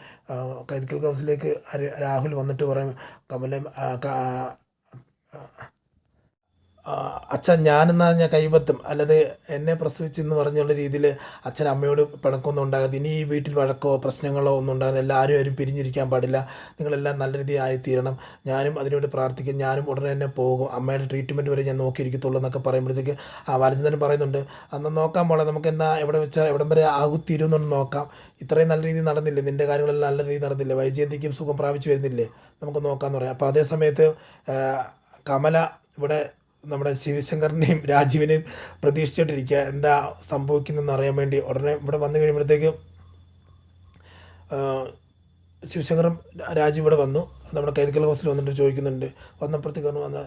കൈതക്കൽ ഹൗസിലേക്ക് രാഹുൽ വന്നിട്ട് പറയും കമലം അച്ഛൻ ഞാനെന്നാ ഞാൻ കൈപത്തും അല്ലാതെ എന്നെ പ്രസവിച്ചെന്ന് പറഞ്ഞുള്ള രീതിയിൽ അച്ഛൻ അമ്മയോട് പിണക്കൊന്നും ഉണ്ടാകാതെ ഇനി ഈ വീട്ടിൽ വഴക്കോ പ്രശ്നങ്ങളോ ഒന്നും ഉണ്ടാകാതെ എല്ലാവരും ആരും പിരിഞ്ഞിരിക്കാൻ പാടില്ല. നിങ്ങളെല്ലാം നല്ല രീതിയിൽ ആയിത്തീരണം. ഞാനും അതിനോട് പ്രാർത്ഥിക്കും. ഞാനും ഉടനെ തന്നെ പോകും. അമ്മയുടെ ട്രീറ്റ്മെന്റ് വരെ ഞാൻ നോക്കിയിരിക്കത്തുള്ളൂ എന്നൊക്കെ പറയുമ്പോഴത്തേക്ക് ആ ബാലചന്ദ്രൻ പറയുന്നുണ്ട് അന്ന് നോക്കാൻ പോളെ നമുക്ക് എന്നാ എവിടെ വെച്ചാൽ എവിടം വരെ ആകുത്തീരുമെന്നൊന്ന് നോക്കാം. ഇത്രയും നല്ല രീതിയിൽ നടന്നില്ലേ? നിന്റെ കാര്യങ്ങളെല്ലാം നല്ല രീതിയിൽ നടന്നില്ലേ? വൈജയന്തിക്കും സുഖം പ്രാപിച്ചു വരുന്നില്ലേ? നമുക്ക് നോക്കാമെന്ന് പറയാം. അപ്പോൾ അതേ സമയത്ത് കമല ഇവിടെ നമ്മുടെ ശിവശങ്കറിനെയും രാജീവിനെയും പ്രതീക്ഷിച്ചിട്ടിരിക്കുക എന്താ സംഭവിക്കുന്നതെന്ന് അറിയാൻ വേണ്ടി ഉടനെ ഇവിടെ വന്നു കഴിയുമ്പോഴത്തേക്കും ശിവശങ്കറും രാജീവ് ഇവിടെ വന്നു. നമ്മുടെ കൈതക്കൽ ഹൗസിൽ വന്നിട്ട് ചോദിക്കുന്നുണ്ട്. വന്നപ്പോഴത്തേക്ക് വന്ന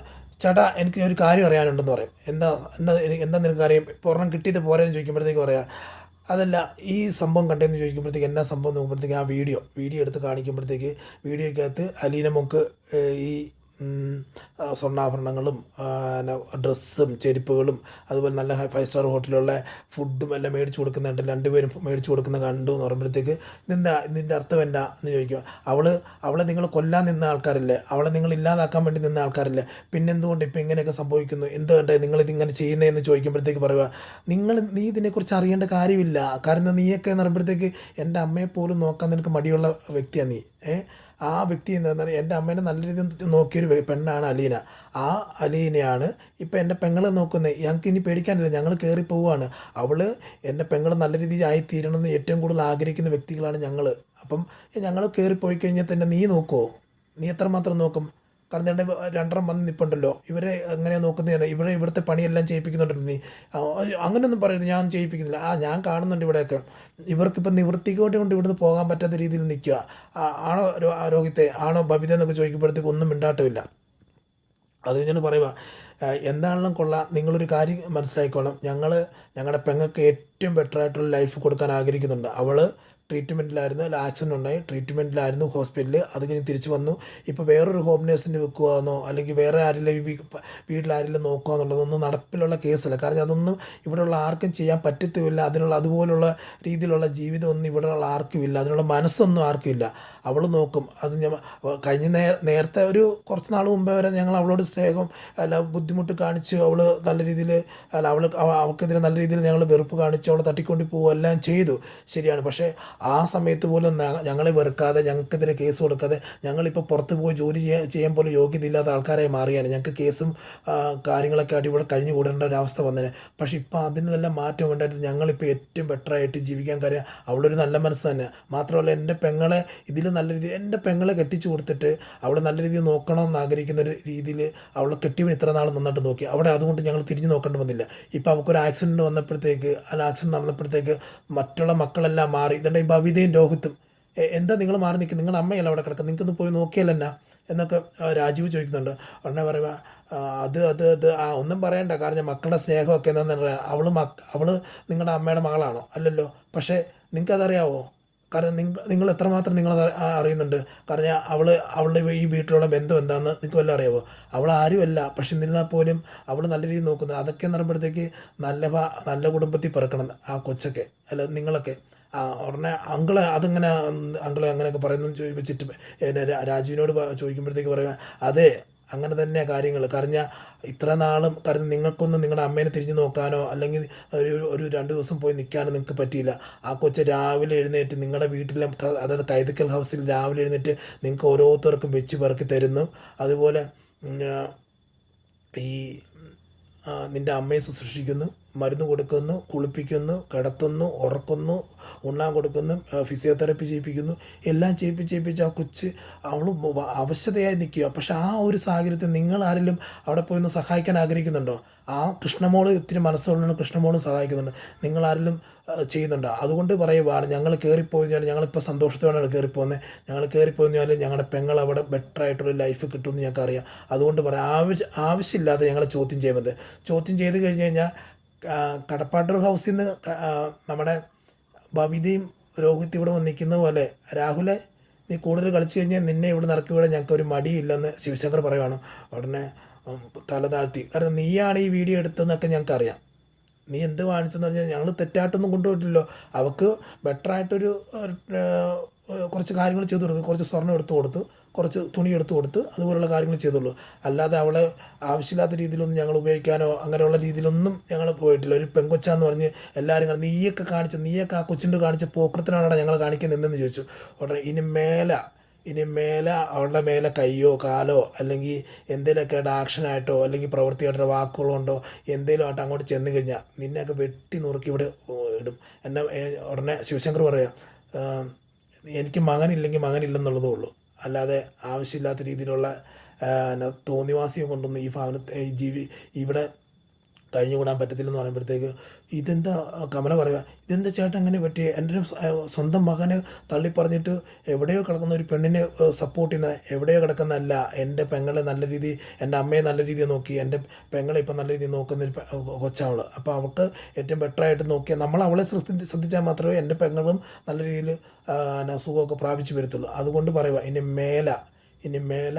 ചേട്ടാ എനിക്ക് ഒരു കാര്യം അറിയാനുണ്ടെന്ന് പറയും. എന്താ എന്താ എന്താ നിനക്ക് അറിയാം? ഒരെണ്ണം കിട്ടിയത് പോരെന്ന് ചോദിക്കുമ്പോഴത്തേക്ക് പറയാം അതല്ല ഈ സംഭവം കണ്ടെന്ന് ചോദിക്കുമ്പോഴത്തേക്ക് എന്നാ സംഭവം? നോക്കുമ്പോഴത്തേക്ക് ആ വീഡിയോ വീഡിയോ എടുത്ത് കാണിക്കുമ്പോഴത്തേക്ക് വീഡിയോയ്ക്കകത്ത് അലീന മുക്ക് ഈ സ്വർണാഭരണങ്ങളും പിന്നെ ഡ്രസ്സും ചെരുപ്പുകളും അതുപോലെ നല്ല ഫൈവ് സ്റ്റാർ ഹോട്ടലിലുള്ള ഫുഡും എല്ലാം മേടിച്ചു കൊടുക്കുന്നുണ്ട്. രണ്ടുപേരും മേടിച്ചു കൊടുക്കുന്ന കണ്ടു എന്ന് പറയുമ്പോഴത്തേക്ക് ഇതെന്താ ഇതിന്റെ അർത്ഥം എന്താ എന്ന് ചോദിക്കുക. അവൾ അവളെ നിങ്ങൾ കൊല്ലാൻ നിന്ന ആൾക്കാരല്ലേ? അവളെ നിങ്ങൾ ഇല്ലാതാക്കാൻ വേണ്ടി നിന്ന ആൾക്കാരല്ലേ? പിന്നെന്തുകൊണ്ട് ഇപ്പം ഇങ്ങനെയൊക്കെ സംഭവിക്കുന്നു? എന്തുകൊണ്ട് നിങ്ങൾ ഇതിങ്ങനെ ചെയ്യുന്നതെന്ന് ചോദിക്കുമ്പോഴത്തേക്ക് പറയുക നിങ്ങൾ നീ ഇതിനെക്കുറിച്ച് അറിയേണ്ട കാര്യമില്ല. കാരണം നീയൊക്കെ എന്ന് പറയുമ്പോഴത്തേക്ക് എന്റെ അമ്മയെ പോലും നോക്കാൻ നിനക്ക് മടിയുള്ള വ്യക്തിയാണ് നീ. ഏ? ആ വ്യക്തി എന്ന് പറഞ്ഞാൽ എന്റെ അമ്മേനെ നല്ല രീതിയിൽ നോക്കിയൊരു പെണ്ണാണ് അലീന. ആ അലീനയാണ് ഇപ്പം എന്റെ പെങ്ങളെ നോക്കുന്നത് ഞങ്ങൾക്ക് ഇനി പേടിക്കാനില്ല. ഞങ്ങൾ കയറി പോവുകയാണ്. അവൾ എന്റെ പെങ്ങൾ നല്ല രീതിയിൽ ആയിത്തീരണമെന്ന് ഏറ്റവും കൂടുതൽ ആഗ്രഹിക്കുന്ന വ്യക്തികളാണ് ഞങ്ങൾ. അപ്പം ഞങ്ങൾ കയറി പോയി കഴിഞ്ഞാൽ തന്നെ നീ നോക്കുമോ നീ എത്രമാത്രം നോക്കും? കാരണം രണ്ട് രണ്ടെണ്ണം വന്ന് നിൽപ്പുണ്ടല്ലോ ഇവരെ എങ്ങനെ നോക്കുന്നതാണ് ഇവരെ ഇവിടുത്തെ പണിയെല്ലാം ചെയ്യിപ്പിക്കുന്നുണ്ടല്ലോ നീ അങ്ങനെയൊന്നും പറയരുത്. ഞാൻ ചെയ്യിപ്പിക്കുന്നില്ല. ആ ഞാൻ കാണുന്നുണ്ട് ഇവിടെയൊക്കെ. ഇവർക്കിപ്പോൾ നിവൃത്തിക്കോട്ട് കൊണ്ട് ഇവിടുന്ന് പോകാൻ പറ്റാത്ത രീതിയിൽ നിൽക്കുക. ആണോ രോ- ആ രോഹിത്തെ? ആണോ ബബിത എന്നൊക്കെ ചോദിക്കുമ്പോഴത്തേക്ക് ഒന്നും മിണ്ടാട്ടമില്ല. അത് ഞാൻ പറയുക എന്താണെങ്കിലും കൊള്ളാം. നിങ്ങളൊരു കാര്യം മനസ്സിലാക്കിക്കോണം. ഞങ്ങൾ ഞങ്ങളുടെ പെങ്ങൾക്ക് ഏറ്റവും ബെറ്ററായിട്ടുള്ള ലൈഫ് കൊടുക്കാൻ ആഗ്രഹിക്കുന്നുണ്ട്. അവൾ ട്രീറ്റ്മെന്റിലായിരുന്നു അല്ല ആക്സിഡന്റ് ഉണ്ടായി. ട്രീറ്റ്മെന്റിലായിരുന്നു ഹോസ്പിറ്റലിൽ അത് കഴിഞ്ഞ് തിരിച്ച് വന്നു. ഇപ്പോൾ വേറൊരു ഹോം നേഴ്സിന് വെക്കുകയെന്നോ അല്ലെങ്കിൽ വേറെ ആരെങ്കിലും വീട്ടിൽ ആരെങ്കിലും നോക്കുക എന്നുള്ളതൊന്നും നടപ്പിലുള്ള കേസല്ല. കാരണം അതൊന്നും ഇവിടെയുള്ള ആർക്കും ചെയ്യാൻ പറ്റത്തുമില്ല. അതിനുള്ള അതുപോലുള്ള രീതിയിലുള്ള ജീവിതമൊന്നും ഇവിടെയുള്ള ആർക്കും ഇല്ല. അതിനുള്ള മനസ്സൊന്നും ആർക്കും ഇല്ല. അവൾ നോക്കും. അത് ഞാൻ കഴിഞ്ഞ നേരത്തെ ഒരു കുറച്ച് നാൾ മുമ്പേ വരെ ഞങ്ങൾ അവളോട് സ്നേഹം അല്ല ബുദ്ധിമുട്ട് കാണിച്ചു അവൾ നല്ല രീതിയിൽ അല്ല അവൾ അവൾക്കെതിരെ നല്ല രീതിയിൽ ഞങ്ങൾ വെറുപ്പ് കാണിച്ചു അവളെ തട്ടിക്കൊണ്ട് പോകുക എല്ലാം ചെയ്തു. ശരിയാണ്. പക്ഷേ ആ സമയത്ത് പോലും ഞങ്ങളെ വെറുക്കാതെ ഞങ്ങൾക്കെതിരെ കേസ് കൊടുക്കാതെ ഞങ്ങളിപ്പോൾ പുറത്ത് പോയി ജോലി ചെയ്യാൻ ചെയ്യാൻ പോലും യോഗ്യതയില്ലാത്ത ആൾക്കാരായി മാറിയാണ്. ഞങ്ങൾക്ക് കേസും കാര്യങ്ങളൊക്കെ ആയിട്ട് ഇവിടെ കഴിഞ്ഞു കൂടേണ്ട ഒരു അവസ്ഥ വന്നേനെ. പക്ഷേ ഇപ്പോൾ അതിനെല്ലാം മാറ്റം ഉണ്ടായിട്ട് ഞങ്ങളിപ്പോൾ ഏറ്റവും ബെറ്ററായിട്ട് ജീവിക്കാൻ കാര്യം ഒരു നല്ല മനസ്സ് തന്നെ. മാത്രമല്ല എന്റെ പെങ്ങളെ ഇതിൽ നല്ല രീതിയിൽ എന്റെ പെങ്ങളെ കെട്ടിച്ചു കൊടുത്തിട്ട് അവളെ നല്ല രീതിയിൽ നോക്കണമെന്ന് ആഗ്രഹിക്കുന്ന ഒരു രീതിയിൽ അവളെ കെട്ടിയവൻ ഇത്ര നാൾ നന്നായിട്ട് നോക്കി. അവിടെ അതുകൊണ്ട് ഞങ്ങൾ തിരിഞ്ഞു നോക്കേണ്ടി വന്നില്ല. ഇപ്പോൾ അവൾക്കൊരു ആക്സിഡന്റ് വന്നപ്പോഴത്തേക്ക് അല്ല ആക്സിഡന്റ് നടന്നപ്പോഴത്തേക്ക് മറ്റുള്ള മക്കളെല്ലാം മാറി. ഇതുണ്ടെങ്കിൽ ഭവിതയും രോഹിത്തും. എന്താ നിങ്ങൾ മാറി നിൽക്കുക നിങ്ങളുടെ അമ്മയല്ല അവിടെ കിടക്കുക നിങ്ങൾക്കൊന്ന് പോയി നോക്കിയല്ലെന്നാ എന്നൊക്കെ രാജീവ് ചോദിക്കുന്നുണ്ട്. ഉടനെ പറയുക അത് അത് അത് ആ ഒന്നും പറയണ്ട. കാരണം മക്കളുടെ സ്നേഹമൊക്കെ എന്താണെന്ന് പറയാം അവൾ മക്ക അവൾ നിങ്ങളുടെ അമ്മയുടെ മകളാണോ? അല്ലല്ലോ. പക്ഷേ നിങ്ങൾക്കതറിയാവോ? കാരണം നിങ്ങൾ നിങ്ങൾ എത്രമാത്രം നിങ്ങൾ അറിയുന്നുണ്ട്. കാരണം അവൾ അവളുടെ ഈ വീട്ടിലുള്ള ബന്ധം എന്താണെന്ന് നിങ്ങൾക്ക് വല്ല അറിയാവോ? അവൾ ആരുമല്ല. പക്ഷെ എന്നിരുന്നാൽ പോലും അവൾ നല്ല രീതിയിൽ നോക്കുന്നത് അതൊക്കെ എന്ന് പറയുമ്പോഴത്തേക്ക് നല്ല നല്ല കുടുംബത്തിൽ പിറക്കണം ആ കൊച്ചൊക്കെ. അല്ല നിങ്ങളൊക്കെ. ഉടനെ അങ്കിൾ അതിങ്ങനെ അങ്കിൾ അങ്ങനെയൊക്കെ പറയുന്നു ചോദിച്ചിട്ട് എന്നെ രാജുവിനോട് ചോദിക്കുമ്പോഴത്തേക്ക് പറയുക അതെ അങ്ങനെ തന്നെ കാര്യങ്ങൾ കറിഞ്ഞ ഇത്ര നാളും കാരണം നിങ്ങൾക്കൊന്നും നിങ്ങളുടെ അമ്മേനെ തിരിഞ്ഞു നോക്കാനോ അല്ലെങ്കിൽ ഒരു ഒരു രണ്ട് ദിവസം പോയി നിൽക്കാനോ നിങ്ങൾക്ക് പറ്റിയില്ല. ആ കൊച്ച് രാവിലെ എഴുന്നേറ്റ് നിങ്ങളുടെ വീട്ടിലെ അതായത് കൈതക്കൽ ഹൗസിൽ രാവിലെ എഴുന്നേറ്റ് നിങ്ങൾക്ക് ഓരോരുത്തർക്കും വെച്ച് പെറുക്കി തരുന്നു. അതുപോലെ ഈ നിന്റെ അമ്മയെ ശുശ്രൂഷിക്കുന്നു. മരുന്ന് കൊടുക്കുന്നു കുളിപ്പിക്കുന്നു കിടത്തുന്നു ഉറക്കുന്നു ഉണ്ണാൻ കൊടുക്കുന്നു ഫിസിയോതെറപ്പി ചെയ്യിപ്പിക്കുന്നു എല്ലാം ചെയ്യിപ്പിച്ച് ചെയ്യിപ്പിച്ച് ആ കൊച്ച് അവൾ അവശതയായി നിൽക്കുക പക്ഷെ ആ ഒരു സാഹചര്യത്തിൽ നിങ്ങൾ ആരെങ്കിലും അവിടെ പോയി ഒന്ന് സഹായിക്കാൻ ആഗ്രഹിക്കുന്നുണ്ടോ? ആ കൃഷ്ണമോൾ ഒത്തിരി മനസ്സുള്ളതാണ് കൃഷ്ണമോൾ സഹായിക്കുന്നുണ്ട്. നിങ്ങൾ ആരെങ്കിലും ചെയ്യുന്നുണ്ട്? അതുകൊണ്ട് പറയുവാണ് ഞങ്ങൾ കയറിപ്പോയി കഴിഞ്ഞാൽ ഞങ്ങളിപ്പോൾ സന്തോഷത്തോടെയാണ് കയറിപ്പോകുന്നത് ഞങ്ങൾ കയറിപ്പോയി കഴിഞ്ഞാൽ ഞങ്ങളുടെ പെങ്ങൾ അവിടെ ബെറ്റർ ആയിട്ടുള്ള ലൈഫ് കിട്ടുമെന്ന് ഞങ്ങൾക്ക് അറിയാം അതുകൊണ്ട് പറയാം ആവശ്യ ആവശ്യമില്ലാതെ ഞങ്ങളെ ചോദ്യം ചെയ്യുന്നത്. ചോദ്യം ചെയ്ത് കഴിഞ്ഞ് കഴിഞ്ഞാൽ കടപ്പാട്ടൂർ ഹൗസിൽ നിന്ന് നമ്മുടെ ബബിതയും രോഹിത് ഇവിടെ വന്ന് നിൽക്കുന്ന പോലെ രാഹുലെ നീ കൂടുതൽ കളിച്ചു കഴിഞ്ഞാൽ നിന്നെ ഇവിടെ നടക്കി ഇവിടെ ഞങ്ങൾക്ക് ഒരു മടിയില്ലെന്ന് ശിവശങ്കർ പറയുവാണ്. ഉടനെ തല താഴ്ത്തി. കാരണം നീയാണ് ഈ വീഡിയോ എടുത്തതെന്നൊക്കെ ഞങ്ങൾക്ക് അറിയാം നീ എന്ത് കാണിച്ചെന്ന് പറഞ്ഞാൽ ഞങ്ങൾ തെറ്റായിട്ടൊന്നും കൊണ്ടുപോയിട്ടില്ലല്ലോ. അവൾക്ക് ബെറ്ററായിട്ടൊരു കുറച്ച് കാര്യങ്ങൾ ചെയ്തു കൊടുത്തു. കുറച്ച് സ്വർണം എടുത്തു കൊടുത്തു. കുറച്ച് തുണി എടുത്തു കൊടുത്ത് അതുപോലുള്ള കാര്യങ്ങൾ ചെയ്തുള്ളൂ. അല്ലാതെ അവളെ ആവശ്യമില്ലാത്ത രീതിയിലൊന്നും ഞങ്ങൾ ഉപയോഗിക്കാനോ അങ്ങനെയുള്ള രീതിയിലൊന്നും ഞങ്ങൾ പോയിട്ടില്ല. ഒരു പെങ്കൊച്ചാന്ന് പറഞ്ഞ് എല്ലാവരും കാണും നീയൊക്കെ കാണിച്ച നീയൊക്കെ ആ കൊച്ചിന്റെ കാണിച്ച പോക്കൃത്തിനാണ് ഞങ്ങൾ കാണിക്കുന്നതെന്ന് ചോദിച്ചു. ഉടനെ ഇനി മേല ഇനി മേലെ അവളുടെ മേലെ കയ്യോ കാലോ അല്ലെങ്കിൽ എന്തെങ്കിലുമൊക്കെ ആയിട്ട് ആക്ഷനായിട്ടോ അല്ലെങ്കിൽ പ്രവൃത്തിയായിട്ടോ വാക്കുകളുണ്ടോ എന്തെങ്കിലും ആയിട്ട് അങ്ങോട്ട് ചെന്ന് കഴിഞ്ഞാൽ നിന്നെയൊക്കെ വെട്ടി നുറുക്കി ഇവിടെ ഇടും. എന്നെ ഉടനെ ശിവശങ്കർ പറയാം "ആ, എനിക്ക് മകനില്ലെങ്കിൽ മകനില്ലെന്നുള്ളതേ ഉള്ളൂ. അല്ലാതെ ആവശ്യമില്ലാത്ത രീതിയിലുള്ള തോന്നിവാസിയും കൊണ്ടൊന്നും ഈ ഭവനത്തെ ഈ ജീവി ഇവിടെ കഴിഞ്ഞുകൂടാൻ പറ്റത്തില്ലെന്ന് പറയുമ്പോഴത്തേക്ക് ഇതെന്താ കമല പറയുക ഇതെന്താ ചേട്ടൻ അങ്ങനെ പറ്റി എന്റെ സ്വന്തം മകനെ തള്ളി പറഞ്ഞിട്ട് എവിടെയോ കിടക്കുന്ന ഒരു പെണ്ണിനെ സപ്പോർട്ട് ചെയ്യുന്ന എവിടെയോ കിടക്കുന്നതല്ല എന്റെ പെങ്ങളെ നല്ല രീതിയിൽ എന്റെ അമ്മയെ നല്ല രീതിയിൽ നോക്കി എന്റെ പെങ്ങളെ ഇപ്പം നല്ല രീതിയിൽ നോക്കുന്ന ഒരു കൊച്ചാവൾ. അപ്പോൾ അവൾക്ക് ഏറ്റവും ബെറ്ററായിട്ട് നോക്കിയാൽ നമ്മൾ അവളെ ശ്രദ്ധി ശ്രദ്ധിച്ചാൽ മാത്രമേ എന്റെ പെങ്ങളും നല്ല രീതിയിൽ സുഖമൊക്കെ പ്രാപിച്ചു വരത്തുള്ളൂ. അതുകൊണ്ട് പറയുക ഇനി മേല ഇനി മേല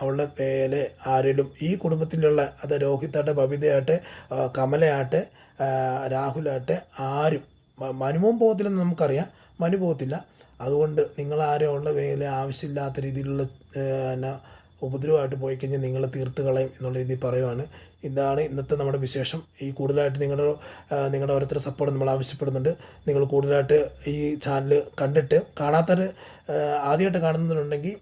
അവളുടെ പേര് ആരേലും ഈ കുടുംബത്തിലുള്ള അത് രോഹിത്താട്ടെ ബബിതയാട്ടെ കമലയാട്ടെ രാഹുലാട്ടെ ആരും മനുവും പോകത്തില്ലെന്ന് നമുക്കറിയാം. മനു പോകത്തില്ല. അതുകൊണ്ട് നിങ്ങൾ ആരും അവളുടെ പേരിൽ ആവശ്യമില്ലാത്ത രീതിയിലുള്ള എന്നാ ഉപദ്രവമായിട്ട് പോയി കഴിഞ്ഞാൽ നിങ്ങൾ തീർത്ത് കളയും എന്നുള്ള രീതിയിൽ പറയുവാണ്. ഇതാണ് ഇന്നത്തെ നമ്മുടെ വിശേഷം. ഈ കൂടുതലായിട്ട് നിങ്ങളുടെ നിങ്ങളുടെ ഓരോരുത്തരുടെ സപ്പോർട്ട് നമ്മൾ ആവശ്യപ്പെടുന്നുണ്ട്. നിങ്ങൾ കൂടുതലായിട്ട് ഈ ചാനൽ കണ്ടിട്ട് കാണാത്തവർ ആദ്യമായിട്ട് കാണുന്നവരുണ്ടെങ്കിൽ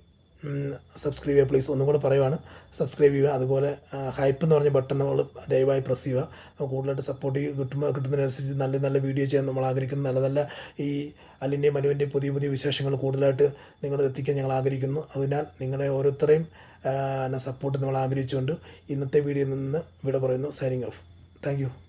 സബ്സ്ക്രൈബ് ചെയ്യുക. പ്ലീസ് ഒന്നും കൂടെ പറയുവാണ്. സബ്സ്ക്രൈബ് ചെയ്യുക. അതുപോലെ ഹൈപ്പ് എന്ന് പറഞ്ഞ ബട്ടൺ നമ്മൾ ദയവായി പ്രസ് ചെയ്യുക. കൂടുതലായിട്ട് സപ്പോർട്ട് കിട്ടുമ്പോൾ കിട്ടുന്നതിനനുസരിച്ച് നല്ല നല്ല വീഡിയോ ചെയ്യാൻ നമ്മൾ ആഗ്രഹിക്കുന്നു. നല്ല നല്ല ഈ അല്ലിന്റെയും മനുവിന്റെയും പുതിയ പുതിയ വിശേഷങ്ങൾ കൂടുതലായിട്ട് നിങ്ങൾ എത്തിക്കാൻ ഞങ്ങൾ ആഗ്രഹിക്കുന്നു. അതിനാൽ നിങ്ങളെ ഓരോരുത്തരെയും സപ്പോർട്ട് നമ്മൾ ആഗ്രഹിച്ചുകൊണ്ട് ഇന്നത്തെ വീഡിയോയിൽ നിന്ന് വിട പറയുന്നു. Signing off thank